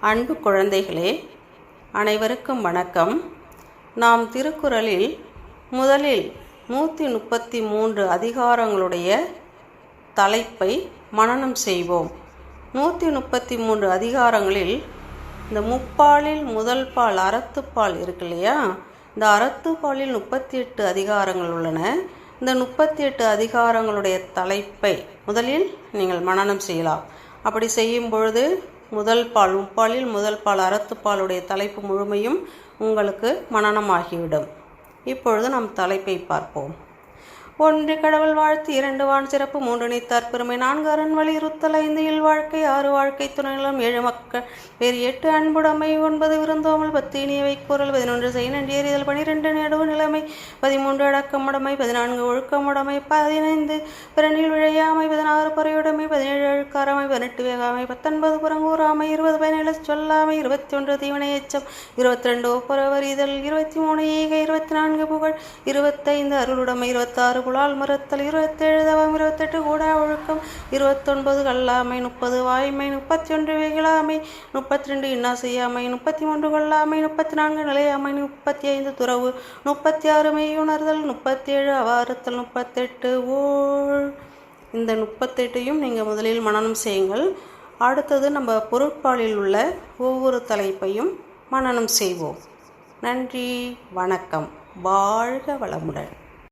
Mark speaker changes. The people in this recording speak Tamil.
Speaker 1: அன்பு குழந்தைகளே அனைவருக்கும் வணக்கம். நாம் திருக்குறளில் முதலில் நூற்றி முப்பத்தி மூன்று அதிகாரங்களுடைய தலைப்பை மனனம் செய்வோம். நூற்றி முப்பத்தி மூன்று அதிகாரங்களில் இந்த முப்பாலில் முதல் பால் அறத்துப்பால் இருக்கு இல்லையா? இந்த அறத்துப்பாலில் முப்பத்தி எட்டு அதிகாரங்கள் உள்ளன. இந்த முப்பத்தி எட்டு அதிகாரங்களுடைய தலைப்பை முதலில் நீங்கள் மனனம் செய்யலாம். அப்படி செய்யும் பொழுது முதல் பால் முப்பாலில் முதல் பால் அறத்துப்பாலுடைய தலைப்பு முழுமையும் உங்களுக்கு மனனமாகிவிடும் இப்பொழுது நம் தலைப்பை பார்ப்போம். ஒன்று கடவுள் வாழ்த்து இரண்டு வான் சிறப்பு மூன்று நீத்தார் பெருமை நான்கு அரண் வலியுறுத்தல் ஐந்து இல் வாழ்க்கை ஆறு வாழ்க்கை துணைநலம் ஏழு மக்கள் வேறு எட்டு அன்புடைமை ஒன்பது விருந்தோமல் பத்து இனியவை கூறல் பதினொன்று செய் நன்றி எறிதல் பனிரெண்டு நடுவு நிலைமை பதிமூன்று அடக்கமுடைமை பதினான்கு ஒழுக்கமுடைமை பதினைந்து பிறனில் விழையாமை பதினாறு பொறையுடைமை பதினேழு அழுக்காராமை பதினெட்டு வேகாமை பத்தொன்பது புறங்கூறாமை இருபது பயனில சொல்லாமை இருபத்தி ஒன்று தீவனை எச்சம் இருபத்தி ரெண்டு ஒப்புரவர் இதழ் இருபத்தி மூணு ஈகை இருபத்தி நான்கு புகழ் இருபத்தைந்து அருளுடைமை இருபத்தாறு குழால் மறுத்தல் இருபத்தேழு தவம் இருபத்தெட்டு கூடா ஒழுக்கம். இருபத்தொன்பது கல்லாமை முப்பது வாய்மை முப்பத்தி ஒன்று வெகிழாமை முப்பத்தி ரெண்டு இன்னா செய்யாமை முப்பத்தி மூன்று கொள்ளாமை முப்பத்தி நான்கு நிலையாமை முப்பத்தி ஐந்து துறவு முப்பத்தி ஆறு மெய்யுணர்தல் முப்பத்தி ஏழு அவாறுத்தல் முப்பத்தெட்டு ஓழ் இந்த முப்பத்தெட்டையும் நீங்கள் முதலில் மனனம் செய்யுங்கள். அடுத்தது நம்ம பொருட்பாலில் உள்ள ஒவ்வொரு தலைப்பையும் மனனம் செய்வோம். நன்றி வணக்கம். வாழ்க வளமுடன்.